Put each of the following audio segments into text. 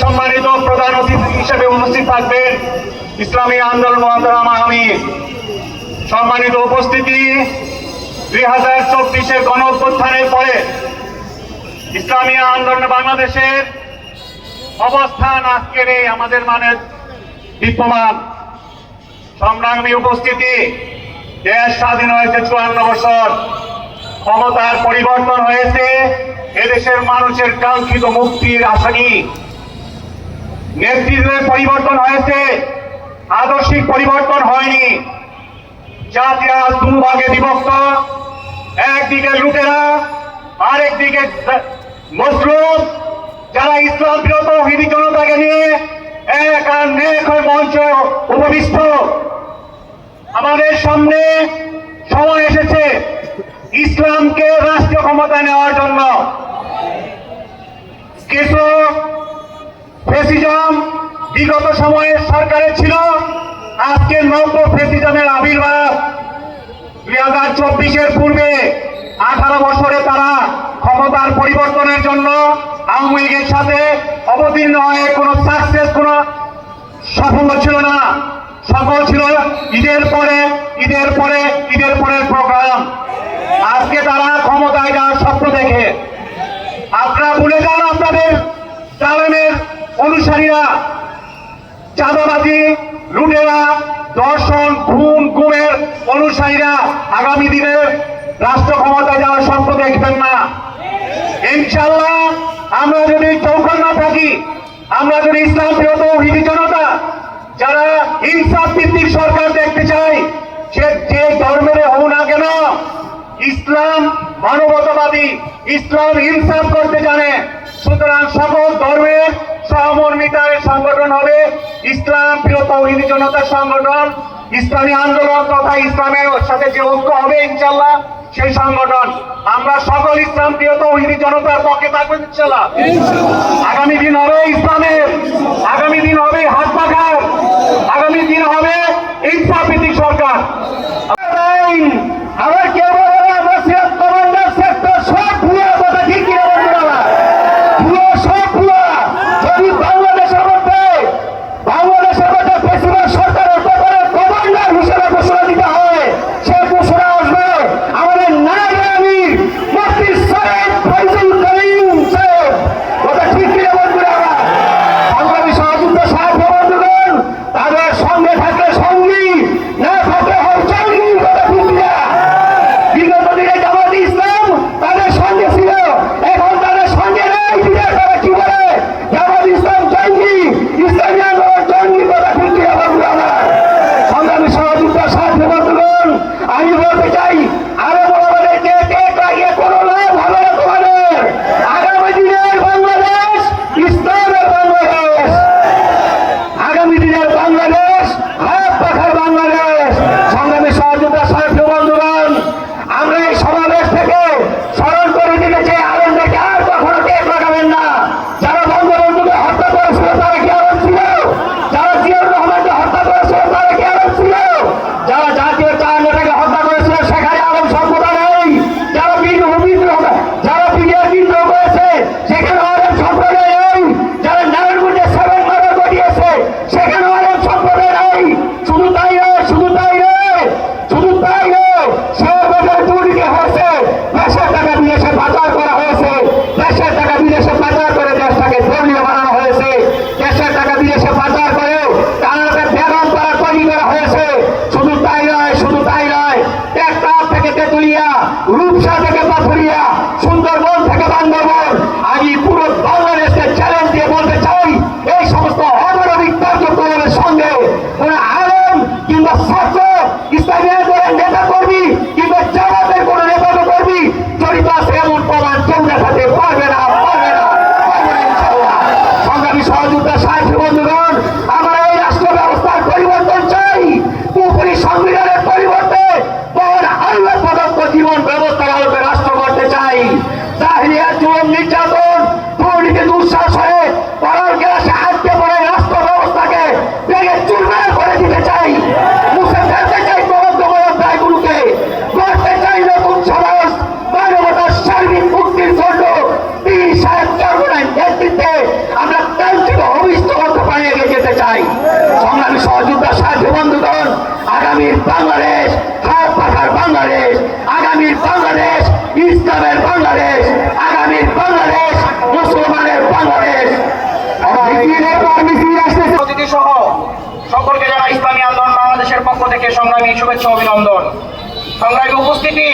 সম্মানিত প্রধান অতিথি হিসেবে উপস্থিত থাকবেন ইসলামী আন্দোলন মহাতারাম সম্মানিত উপস্থিতি, দুই হাজার চব্বিশের গণ পরে ইসলামী আন্দোলন বাংলাদেশের অবস্থান আজকের এই আমাদের মানে বিদ্যমান। সংগ্রামী উপস্থিতি, দেশ স্বাধীন হয়েছে চুয়ান্ন বছর। ক্ষমতার পরিবর্তন হয়েছে, এদেশের মানুষের কাঙ্ক্ষিত মুক্তির আশানি নেতৃত্বের পরিবর্তন হয়েছে। আদর্শিক পরিবর্তন হয়নি। জাতি আজ দুভাগে বিভক্ত। একদিকে লুটেরা, আরেকদিকে মুসলিম। যারা ইসলাম বিরত হিন্দু জনতাকে নিয়ে এক আর নেক মঞ্চ উপবিষ্ট। আমাদের সামনে সময় এসেছে ইসলামকে রাষ্ট্রীয় ক্ষমতা নেওয়ার জন্য। কিছু ফেসিজম বিগত সময়ে সরকারে ছিল। আজকে নব্য ফেসিজমের আবির্ভাব। দুই হাজার চব্বিশের পূর্বে আঠারো বছরে তারা ক্ষমতার পরিবর্তনের জন্য আওয়ামী লীগের সাথে অবতীর্ণ হয়ে কোনো সাকসেস কোনো সফল ছিল না। সফল ছিল ঈদের পরে ঈদের পরে, ঈদের পরের প্রোগ্রাম আজকে তারা ক্ষমতায় যাওয়ার স্বপ্ন দেখে। আপনারা ভুলে যান অনুসারীরা, চাঁদাবাজি, লুটেরা, দর্শন, খুন, গুমের অনুসারীরা আগামী দিনে রাষ্ট্র ক্ষমতায় যাওয়ার স্বপ্ন দেখবেন না। ইনশাল্লাহ আমরা যদি চৌকান না থাকি, আমরা যদি ইসলাম প্রিয়ত হিন্দু জনতা, যারা ইনসাফ ভিত্তিক সরকার দেখতে চাই সে যে ধর্মের হও না কেন, ইসলাম মানবতাবাদী, ইসলাম ইনসাফ করতে জানে। সুতরাং সকল ধর্মের সহমর্মিতার সংগঠন হবে। ইসলাম প্রিয় তৌহিদি জনতার সংগঠন। ইসলামী আন্দোলন তথা ইসলামের সাথে যে ঐক্য হবে ইনশাল্লাহ সেই সংগঠন। আমরা সকল ইসলাম প্রিয় তৌহিদি জনতার পক্ষে থাকব ইনশাল্লাহ আগামী দিন হবে ইসলামের। আগামী দিন হবে হাত পাখার। আগামী দিন হবে ইনসাফ শুভেচ্ছা অভিনন্দন। সংগ্রামী উপস্থিতি,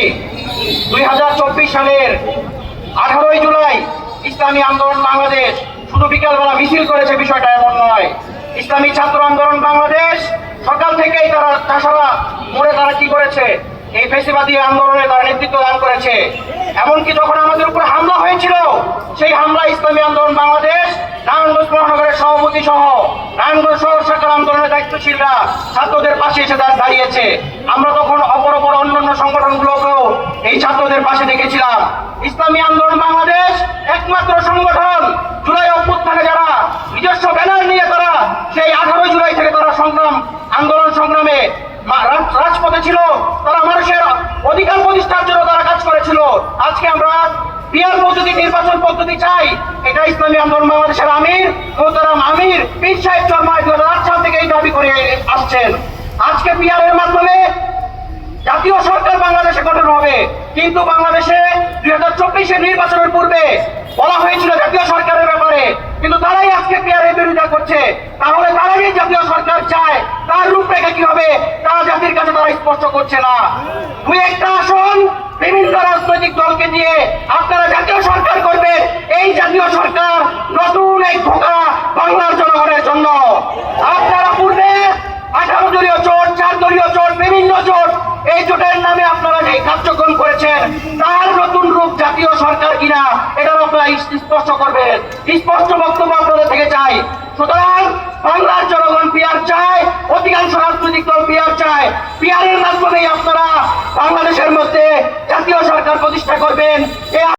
দুই হাজার চব্বিশ সালের আঠারোই জুলাই ইসলামী আন্দোলন বাংলাদেশ। শুধু বিকালবেলা মিছিল করেছে বিষয়টা এমন নয়। ইসলামী ছাত্র আন্দোলন বাংলাদেশ, সকাল থেকেই তারা তাছাড়া মোড়ে তারা কি করেছে? এই ফেসিবাদী আন্দোলনে তারা নেতৃত্ব দান করেছে। এমনকি যখন আমাদের উপর হামলা হয়েছিল, সেই হামলা ইসলামী আন্দোলন বাংলাদেশ, নারায়ণগঞ্জ মহানগরের সভাপতি সহ নারায়ণগঞ্জ শহর শাখার আন্দোলনের দায়িত্বশীলরা ছাত্রদের পাশে এসে দাঁড়- দাঁড়িয়েছে। আমরা তখন অপর অপর অন্যান্য সংগঠনগুলোকেও এই ছাত্রদের পাশে দেখেছিলাম। ইসলামী আন্দোলন বাংলাদেশ একমাত্র সংগঠন। জুলাই অভ্যুত্থানে যারা নিজস্ব ব্যানার নিয়ে তারা সেই আঠারো জুলাই থেকে তারা সংগ্রাম আন্দোলন সংগ্রামে মা- রাজ- রাজপথে ছিল। তারা মানুষের অধিকার প্রতিষ্ঠার জন্য তারা কাজ করেছিল। আজকে আমরা পিয়ার পদ্ধতি, নির্বাচন পদ্ধতি চাই। এটা ইসলামী আন্দোলন বাংলাদেশের আমির মোহতারাম আমির পীর সাহেব চরমায় দু সাল থেকে এই দাবি করে আসছেন। আজকে পিয়ারের মাধ্যমে জাতীয় সরকার বাংলাদেশে গঠন হবে। কিন্তু বাংলাদেশে দুই হাজার চব্বিশের নির্বাচনের পূর্বে বলা হয়েছিল জাতীয় সরকারের ব্যাপারে। কিন্তু তারাই আজকে পিয়ারের বিরোধিতা করছে। তাহলে তারাই জাতীয় সরকার চায়, তার রূপরেখা কি হবে? তা জাতির কাছে তারা স্পষ্ট করছে না। দুই একটা আসন, বিভিন্ন রাজনৈতিক দলকে দিয়ে আপনারা জাতীয় সরকার করবেন। এই জাতীয় সরকার নতুন এক ধোকা বাংলার জনগণের জন্য। আপনারা পূর্বে আঠারো দলীয় জোট, চার দলীয় জোট, বিভিন্ন জোট, এই জোটের নামে আপনারা যে কার্যক্রম করেছেন, তার নতুন রূপ জাতীয় সরকার কিনা, এটা আপনারা স্পষ্ট করবেন। স্পষ্ট বক্তব্য আপনাদের থেকে চাই। সুতরাং বাংলার জনগণ পিয়ার চায় অধিকাংশ রাজনৈতিক দল পিয়ার চায় পিয়ারের মাধ্যমেই আপনারা বাংলাদেশের মধ্যে জাতীয় সরকার প্রতিষ্ঠা করবেন।